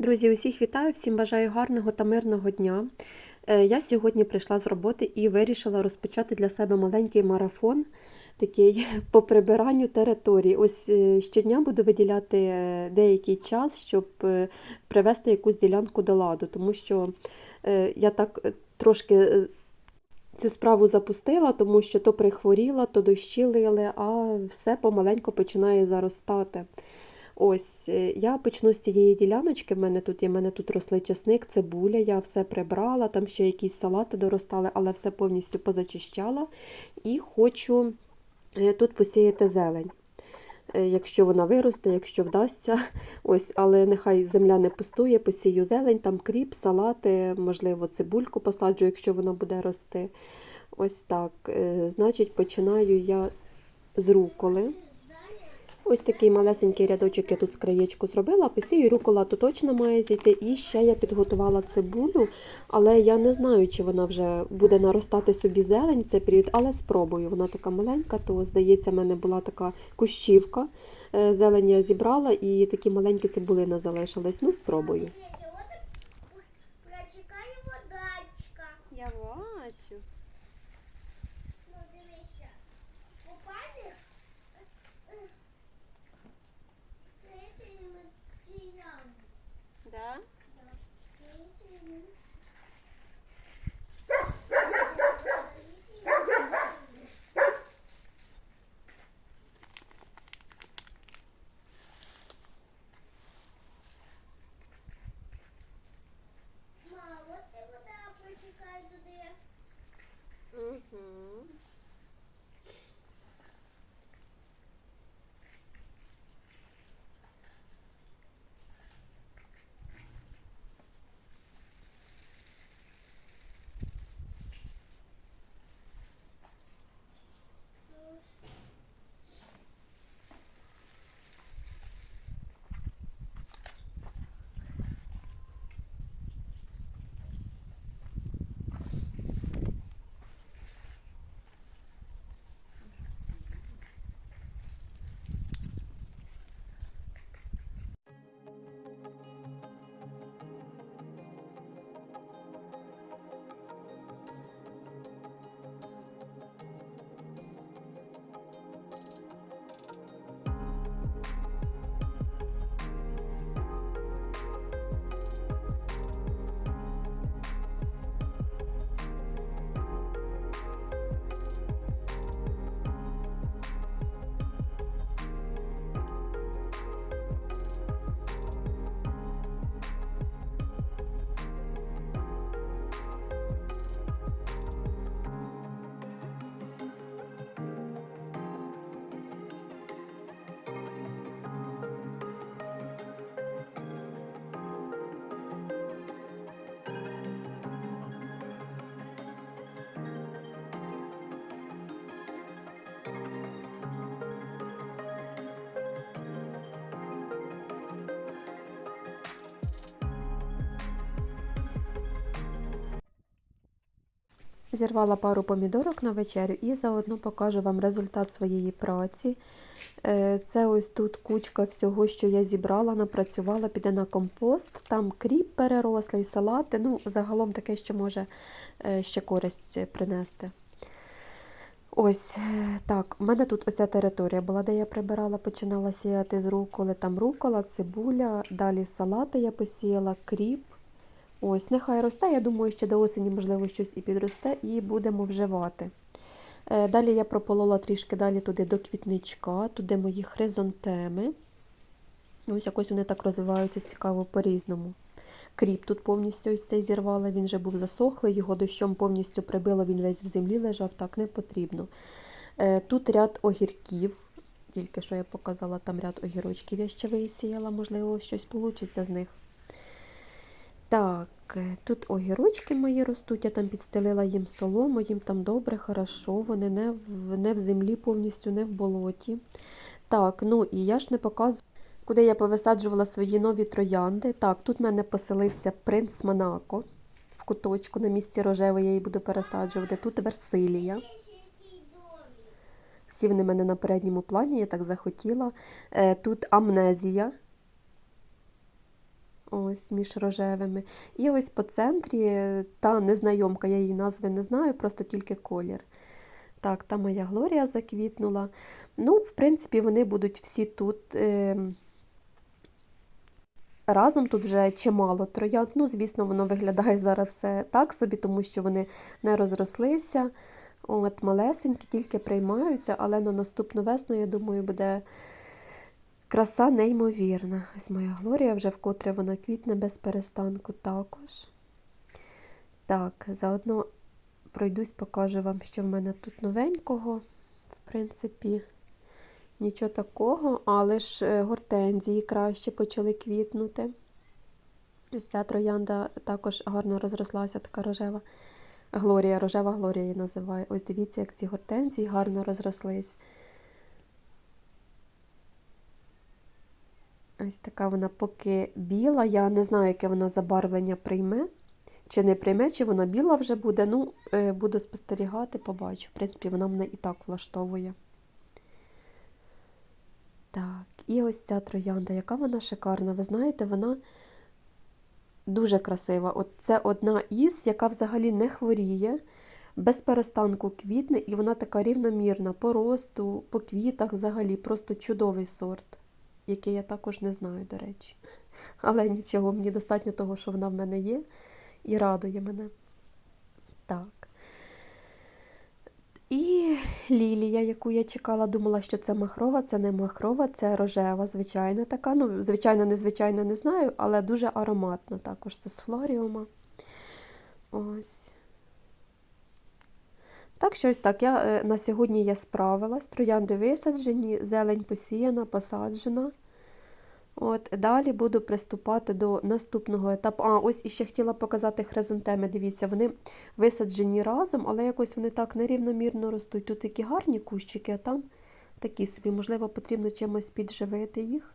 Друзі, усіх вітаю, всім бажаю гарного та мирного дня. Е, Я сьогодні прийшла з роботи і вирішила розпочати для себе маленький марафон такий по прибиранню території. Ось е, щодня буду виділяти е, деякий час, щоб привести якусь ділянку до ладу, тому що я так трошки цю справу запустила, тому що то прихворіла, то дощі лили, а все помаленьку починає заростати. Ось е, я почну з цієї діляночки. В мене тут є, в мене тут росли чесник, цибуля, я все прибрала, там ще якісь салати доростали, але все повністю позачищала. І хочу е, тут посіяти зелень. Е, Якщо вона виросте, якщо вдасться, ось, але нехай земля не пустує, посію зелень, там кріп, салати, можливо, цибульку посаджу, якщо вона буде рости. Ось так. Значить, починаю я з руколи. Ось такий малесенький рядочок я тут з краєчку зробила, посію рукола то точно має зійти. І ще я підготувала цибулю, але я не знаю, чи вона вже буде наростати собі зелень в цей період, але спробую. Вона така маленька, то здається, в мене була така кущівка. Е, Зелень я зібрала і такі маленькі цибулини залишились. Ну, спробую. Да? Зірвала пару помідорок на вечерю і заодно покажу вам результат своєї праці. Е, Це ось тут кучка всього, що я зібрала, напрацювала, піде на компост. Там кріп перерослий, салати. Ну, загалом таке, що може е, ще користь принести. Ось е, так, у мене тут оця територія була, де я прибирала, починала сіяти з руколи. Там рукола, цибуля, далі салати я посіяла, кріп. Ось, нехай росте. Я думаю, що до осені, можливо, щось і підросте, і будемо вживати. Е, Далі я прополола трішки далі туди до квітничка, туди мої хризантеми. Ось якось вони так розвиваються цікаво по-різному. Кріп тут повністю ось цей зірвала, він вже був засохлий, його дощом повністю прибило, він весь в землі лежав, так не потрібно. Е, Тут ряд огірків, тільки що я показала, там ряд огірочків я ще висіяла, можливо, щось вийде з них. Так, е, тут огірочки мої ростуть, я там підстелила їм солому, їм там добре, хорошо, вони не в, не в землі повністю, не в болоті. Так, ну і я ж не показую, куди я повисаджувала свої нові троянди. Так, тут в мене поселився принц Монако в куточку на місці рожевої, я її буду пересаджувати. Тут Версилія. Всі вони в мене на передньому плані, я так захотіла. Е, Тут амнезія. Ось. між рожевими. І ось по центрі е, та незнайомка, я її назви не знаю, просто тільки колір. Так, та моя Глорія заквітнула. Ну, в принципі, вони будуть всі тут. Е, Разом тут вже чимало троянд. Ну, звісно, воно виглядає зараз все так собі, тому що вони не розрослися. От малесенькі, тільки приймаються, але на наступну весну, я думаю, буде краса неймовірна. Ось моя Глорія вже вкотре вона квітне без перестанку також. Так, заодно пройдусь, покажу вам, що в мене тут новенького. В принципі, нічого такого, але ж е, гортензії краще почали квітнути. Ось ця троянда також гарно розрослася, така рожева. Глорія, рожева Глорія її називаю. Ось дивіться, як ці гортензії гарно розрослись. Ось така вона поки біла. Я не знаю, яке вона забарвлення прийме. Чи не прийме, чи вона біла вже буде. Ну, е, буду спостерігати, побачу. В принципі, вона мене і так влаштовує. Так, і ось ця троянда, яка вона шикарна. Ви знаєте, вона дуже красива. От це одна із, яка взагалі не хворіє, без перестанку квітне, і вона така рівномірна по росту, по квітах взагалі. Просто чудовий сорт, який я також не знаю, до речі. Але нічого, мені достатньо того, що вона в мене є, і радує мене. Так. І лілія, яку я чекала, думала, що це махрова, це не махрова, це рожева, звичайна така. Ну, звичайно, незвичайно не знаю, але дуже ароматна також. Це з флоріума. Ось. Так, що ось так. Я е, на сьогодні я справилась. Троянди висаджені, зелень посіяна, посаджена. От, далі буду приступати до наступного етапу. А, ось іще хотіла показати хризантеми. Дивіться, вони висаджені разом, але якось вони так нерівномірно ростуть. Тут такі гарні кущики, а там такі собі. Можливо, потрібно чимось підживити їх.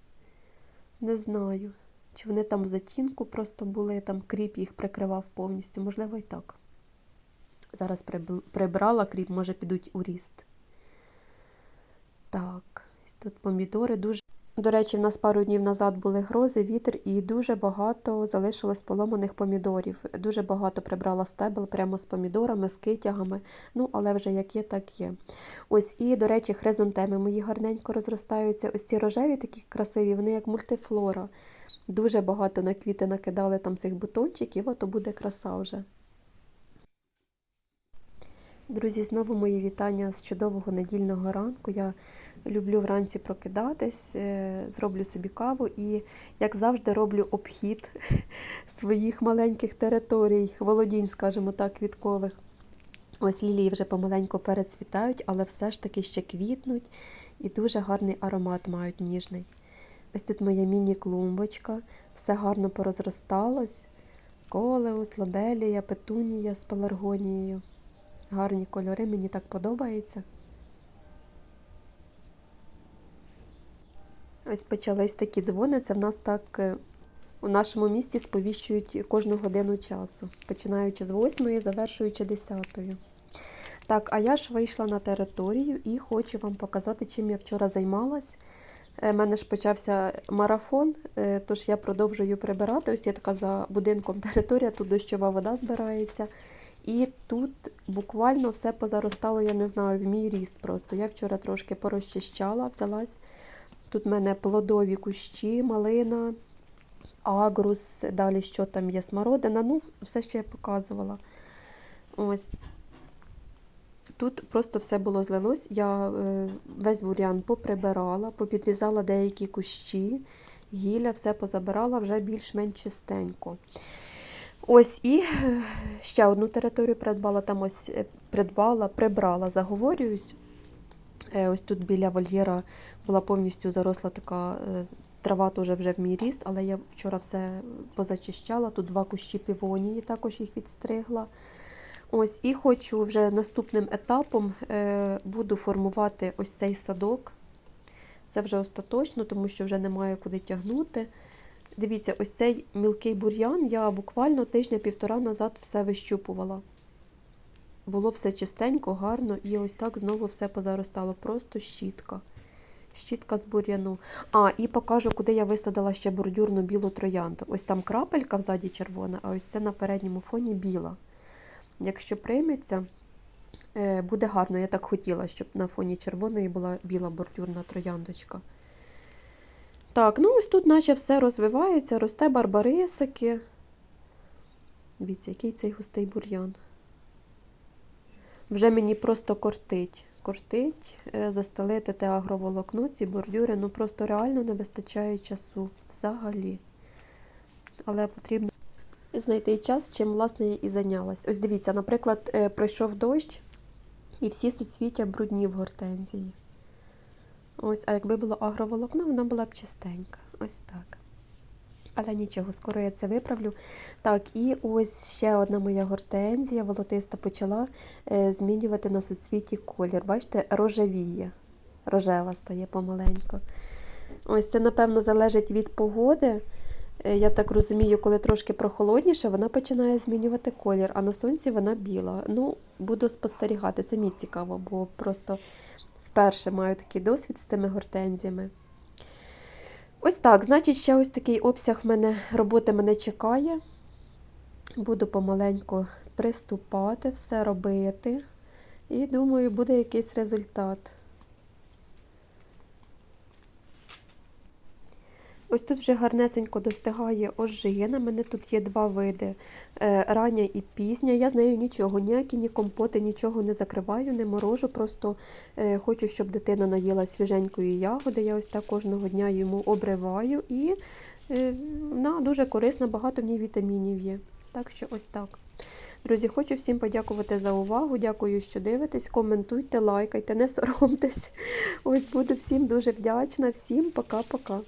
Не знаю. Чи вони там в затінку просто були, там кріп їх прикривав повністю. Можливо, і так. Зараз приб- прибрала кріп, може підуть у ріст. Так, тут помідори дуже. До речі, в нас пару днів назад були грози, вітер, і дуже багато залишилось поломаних помідорів. Дуже багато прибрала стебел прямо з помідорами, з китягами. Ну, але вже як є, так є. Ось і, до речі, хризантеми мої гарненько розростаються. Ось ці рожеві такі красиві, вони як мультифлора. Дуже багато на квіти накидали там цих бутончиків, ото буде краса вже. Друзі, знову мої вітання з чудового недільного ранку. Я люблю вранці прокидатись, е, зроблю собі каву і, як завжди, роблю обхід своїх маленьких територій, володінь, скажімо так, квіткових. Ось лілії вже помаленьку перецвітають, але все ж таки ще квітнуть і дуже гарний аромат мають ніжний. Ось тут моя міні-клумбочка, все гарно порозросталось. Колеус, лобелія, петунія з пеларгонією. Гарні кольори, мені так подобається. Ось почались такі дзвони. Це в нас так е, у нашому місті сповіщують кожну годину часу, починаючи з 8, завершуючи 10. Так, а я ж вийшла на територію і хочу вам показати, чим я вчора займалась. У мене ж почався марафон, е, тож я продовжую прибирати. Ось є така за будинком територія, тут дощова вода збирається. І тут буквально все позаростало, я не знаю, в мій ріст просто. Я вчора трошки порозчищала, взялась. Тут в мене плодові кущі, малина, агрус, далі що там є, смородина, ну, все, що я показувала. Ось. Тут просто все було злилось. Я е, весь бур'ян поприбирала, попідрізала деякі кущі, гілля, все позабирала вже більш-менш чистенько. Ось і е, ще одну територію придбала, там ось е, придбала, прибрала, заговорююсь. Ось тут біля вольєра була повністю заросла така е, трава теж вже в мій ріст, але я вчора все позачищала. Тут два кущі півонії, також їх відстригла. Ось, і хочу вже наступним етапом е, буду формувати ось цей садок. Це вже остаточно, тому що вже немає куди тягнути. Дивіться, ось цей мілкий бур'ян я буквально тижня-півтора назад все вищупувала. Було все чистенько, гарно, і ось так знову все позаростало. Просто щітка. Щітка з бур'яну. А, і покажу, куди я висадила ще бордюрну білу троянду. Ось там крапелька взаді червона, а ось це на передньому фоні біла. Якщо прийметься, е, буде гарно. Я так хотіла, щоб на фоні червоної була біла бордюрна трояндочка. Так, ну ось тут наче все розвивається, росте барбарисики. Дивіться, який цей густий бур'ян. Вже мені просто кортить. Кортить е, застелити те агроволокно, ці бордюри, ну просто реально не вистачає часу взагалі. Але потрібно знайти час, чим власне і зайнялась. Ось дивіться, наприклад, е, пройшов дощ, і всі суцвіття брудні в гортензії. Ось, а якби було агроволокно, вона була б чистенька. Ось так. Але нічого, скоро я це виправлю. Так, і ось ще одна моя гортензія волотиста почала е, змінювати на суцвіті колір. Бачите, рожевіє. Рожева стає помаленьку. Ось це, напевно, залежить від погоди. Е, Я так розумію, коли трошки прохолодніше, вона починає змінювати колір, а на сонці вона біла. Ну, буду спостерігати, самі цікаво, бо просто вперше маю такий досвід з цими гортензіями. Ось так, значить, ще ось такий обсяг мене роботи мене чекає. Буду помаленьку приступати, все робити. І думаю, буде якийсь результат. Ось тут вже гарнесенько достигає ожина. У мене тут є два види е, рання і пізня. Я з нею нічого, ніякі ні компоти, нічого не закриваю, не морожу. Просто е, хочу, щоб дитина наїла свіженької ягоди. Я ось так кожного дня йому обриваю і е, вона дуже корисна, багато в ній вітамінів є. Так що ось так. Друзі, хочу всім подякувати за увагу. Дякую, що дивитесь. Коментуйте, лайкайте, не соромтесь. Ось буду всім дуже вдячна. Всім пока-пока.